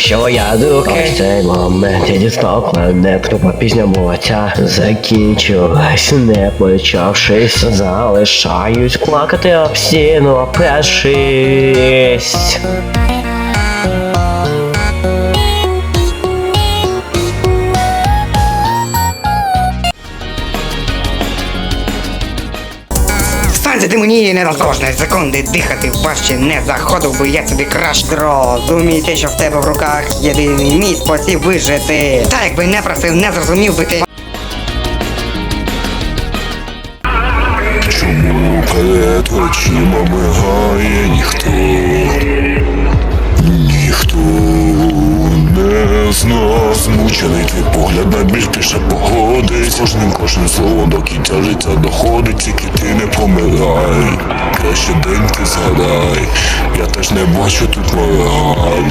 що я дуки. Ось цей момент я дістав планетку, бо пісня була ця закінчилась, не почавшись. Залишаюсь плакати об стіну, опешись. Станція ти мені не дав кожної секунди дихати важче не заходив би я собі краш Розумієте, що в тебе в руках єдиний мій спосіб вижити. Та якби не просив, не зрозумів би ти. Чому перед очима мигає ніхто? Ніхто не з нас змучений твій погляд найбільш пише погоди. З кожним кожним словом до кінця життя доходить, тільки ти не помирай. Краще день ти згадай, я теж не бачу тут мораль.